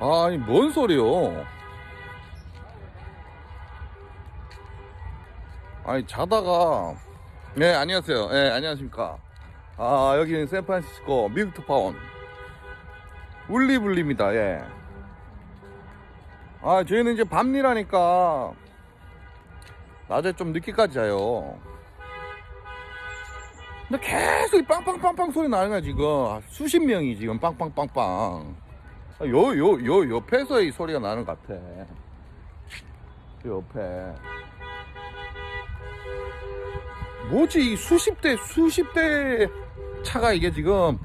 아니 뭔 소리요? 아니 자다가 네 안녕하세요. 네 안녕하십니까. 아 여기는 샌프란시스코 미국 특파원 울리블리입니다. 예. 아 저희는 이제 밤일하니까 낮에 좀 늦게까지 자요. 근데 계속 이 빵빵빵빵 소리 나는 거야 지금 수십 명이 지금 빵빵빵빵. 요 요 요 옆에서 이 소리가 나는 것 같아. 요 옆에. 뭐지 이 수십 대 수십 대 차가 이게 지금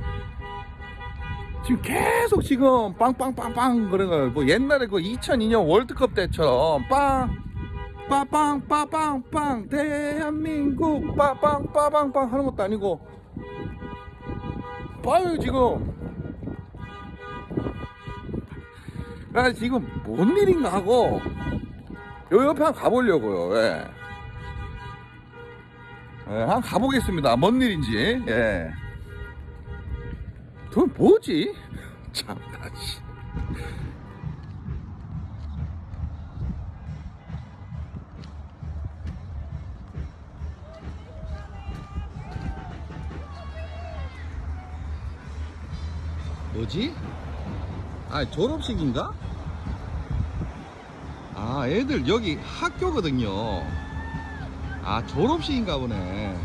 지금 계속 지금 빵빵빵빵 그런 거예요. 뭐 옛날에 그 2002년 월드컵 때처럼 빵 빠빵 빠빵 빵 대한민국 빠빵 빠빵 빵 하는 것도 아니고 봐요 지금 나 지금 뭔 일인가 하고 요 옆에 한 가보려고요 예. 예, 한 가보겠습니다 뭔 일인지 예. 그 뭐지 참나 씨. 뭐지? 아 졸업식인가? 아 애들 여기 학교거든요. 아 졸업식인가 보네.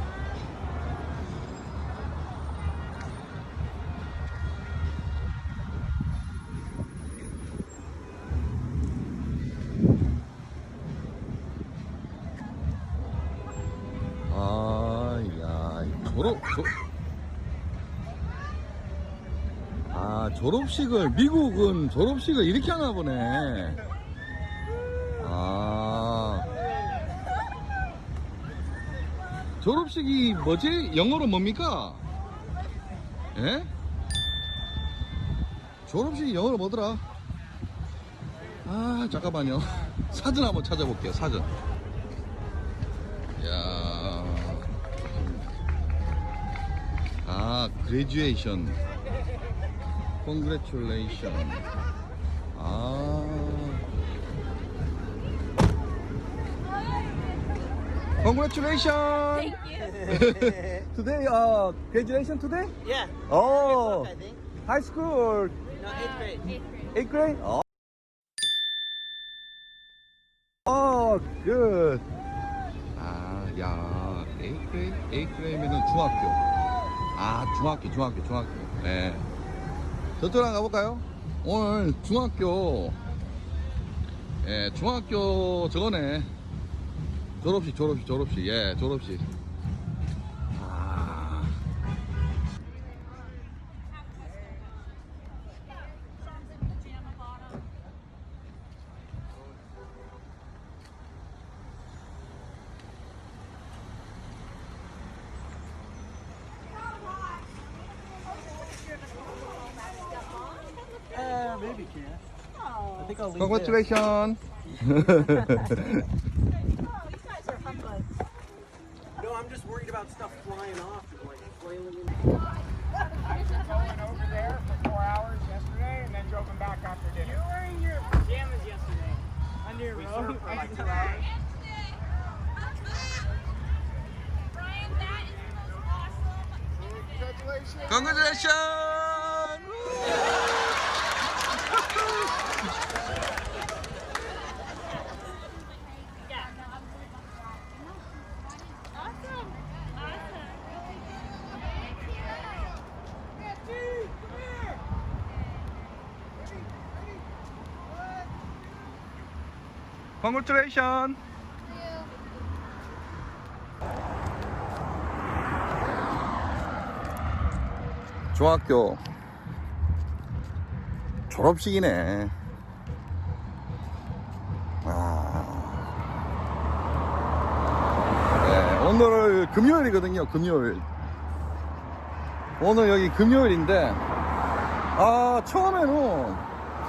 아야 졸업 졸... 아 졸업식을 미국은 졸업식을 이렇게 하나 보네 졸업식이 뭐지 영어로 뭡니까 예 졸업식이 영어로 뭐더라 아 잠깐만요 사진 한번 찾아볼게요 사진 야. 아, graduation. congratulation. 아. Congratulation. Thank you. today, uh, graduation today? Yeah. Oh, I think. high school, No, eighth grade. Eighth grade. eighth grade? Oh. Oh, good. 아, 야, eighth grade, eighth grade면은 중학교. 아, 중학교, 중학교, 중학교. 네. 저쪽으로 한번 가볼까요? 오늘 중학교, 예, 중학교 저거네. 졸업식, 졸업식, 졸업식. 예, 졸업식. 아. Uh, maybe can. I think I'll leave Congratulations. No, I'm just worried about stuff flying off and like flailing in. Going over there for four hours yesterday and then drove them back after dinner. You were in your pajamas yesterday. Under your We robe. surfed for like two hours. Brian, that is the most awesome. Congratulations. Congratulations. 중학교 졸업식이네. 아. 네, 오늘 금요일이거든요. 금요일. 오늘 여기 금요일인데 아 처음에는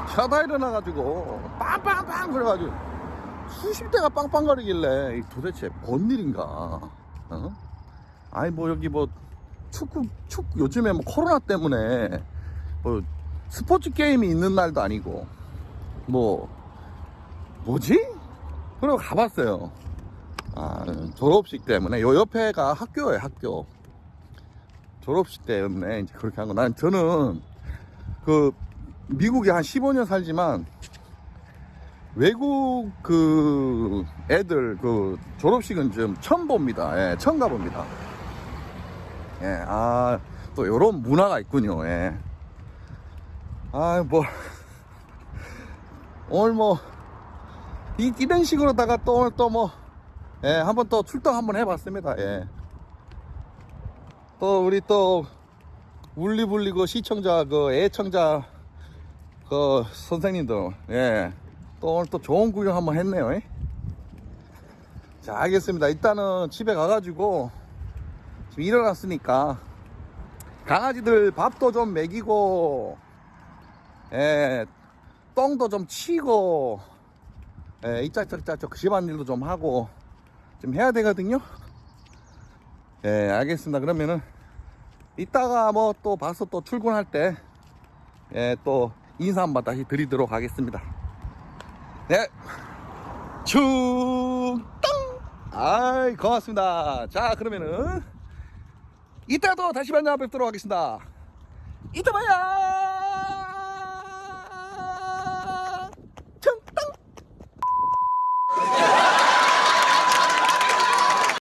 자다 일어나가지고 빵빵빵 그래가지고 수십 대가 빵빵거리길래 이 도대체 뭔 일인가 어? 아니 뭐 여기 뭐 축구 축구 요즘에 뭐 코로나 때문에 뭐 스포츠 게임이 있는 날도 아니고 뭐 뭐지? 그러고 가봤어요. 아, 졸업식 때문에 요 옆에가 학교예요, 학교. 졸업식 때문에 이제 그렇게 한 거. 난 저는 그 미국에 한 15년 살지만 외국 그 애들 그 졸업식은 좀 처음 봅니다. 예, 처음 가봅니다. 예, 아, 또 요런 문화가 있군요. 예. 아, 뭐, 오늘 뭐, 이, 이런 식으로다가 또 오늘 또 뭐, 예, 한번 또 출동 한번 해봤습니다. 예. 또 우리 또, 울리불리 그 시청자, 그 애청자, 그 선생님들, 예. 또 오늘 또 좋은 구경 한번 했네요. 예. 자, 알겠습니다. 일단은 집에 가가지고, 지금 일어났으니까, 강아지들 밥도 좀 먹이고, 예, 똥도 좀 치고, 예, 이짝저짝 집안일도 좀 하고, 좀 해야 되거든요. 예, 알겠습니다. 그러면은, 이따가 뭐 또 봐서 또 출근할 때, 예, 또 인사 한번 다시 드리도록 하겠습니다. 네. 충땅! 아이, 고맙습니다. 자, 그러면은, 이따도 다시 만나 뵙도록 하겠습니다. 이따 봐요!